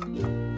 I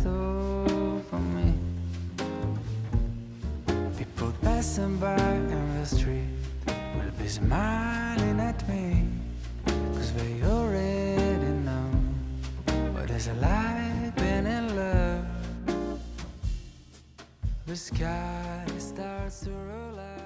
store for me. People passing by in the street will be smiling at me, cause they already know what it's like being in love. The sky starts to roll.